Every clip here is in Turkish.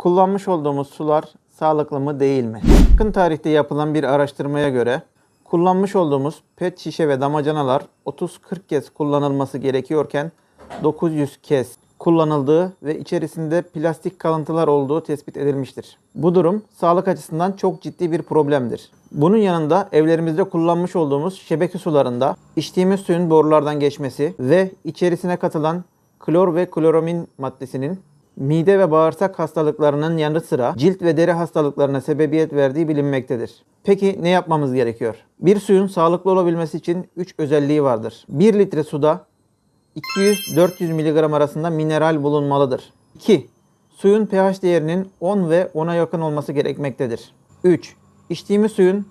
Kullanmış olduğumuz sular sağlıklı mı değil mi? Yakın tarihte yapılan bir araştırmaya göre kullanmış olduğumuz pet şişe ve damacanalar 30-40 kez kullanılması gerekiyorken 900 kez kullanıldığı ve içerisinde plastik kalıntılar olduğu tespit edilmiştir. Bu durum sağlık açısından çok ciddi bir problemdir. Bunun yanında evlerimizde kullanmış olduğumuz şebeke sularında içtiğimiz suyun borulardan geçmesi ve içerisine katılan klor ve kloromin maddesinin mide ve bağırsak hastalıklarının yanı sıra cilt ve deri hastalıklarına sebebiyet verdiği bilinmektedir. Peki ne yapmamız gerekiyor? Bir suyun sağlıklı olabilmesi için 3 özelliği vardır. 1 litre suda 200-400 mg arasında mineral bulunmalıdır. 2. Suyun pH değerinin 10 ve 10'a yakın olması gerekmektedir. 3. İçtiğimiz suyun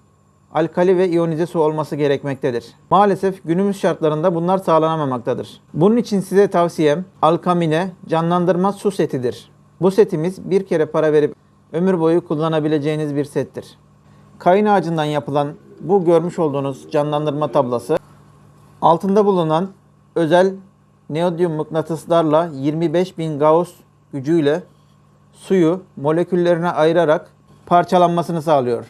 alkali ve iyonize su olması gerekmektedir. Maalesef günümüz şartlarında bunlar sağlanamamaktadır. Bunun için size tavsiyem Alkamine canlandırma su setidir. Bu setimiz bir kere para verip ömür boyu kullanabileceğiniz bir settir. Kayın ağacından yapılan bu görmüş olduğunuz canlandırma tablası altında bulunan özel neodyum mıknatıslarla 25.000 Gauss gücüyle suyu moleküllerine ayırarak parçalanmasını sağlıyor.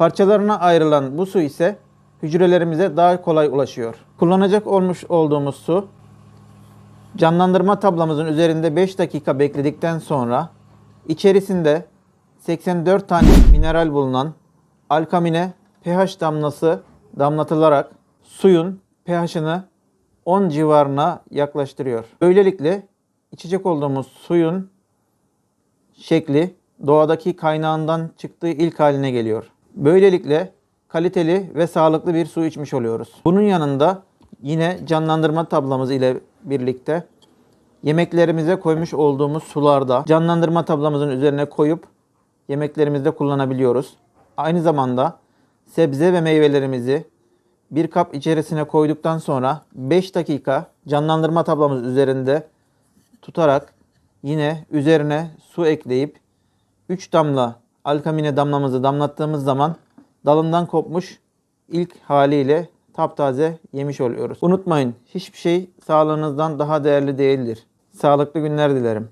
Parçalarına ayrılan bu su ise hücrelerimize daha kolay ulaşıyor. Kullanacak olmuş olduğumuz su canlandırma tablamızın üzerinde 5 dakika bekledikten sonra içerisinde 84 tane mineral bulunan alkamine pH damlası damlatılarak suyun pH'ını 10 civarına yaklaştırıyor. Böylelikle içecek olduğumuz suyun şekli doğadaki kaynağından çıktığı ilk haline geliyor. Böylelikle kaliteli ve sağlıklı bir su içmiş oluyoruz. Bunun yanında yine canlandırma tablamız ile birlikte yemeklerimize koymuş olduğumuz sularda canlandırma tablamızın üzerine koyup yemeklerimizde kullanabiliyoruz. Aynı zamanda sebze ve meyvelerimizi bir kap içerisine koyduktan sonra 5 dakika canlandırma tablamız üzerinde tutarak yine üzerine su ekleyip 3 damla alkamine damlamızı damlattığımız zaman dalından kopmuş ilk haliyle taptaze yemiş oluyoruz. Unutmayın hiçbir şey sağlığınızdan daha değerli değildir. Sağlıklı günler dilerim.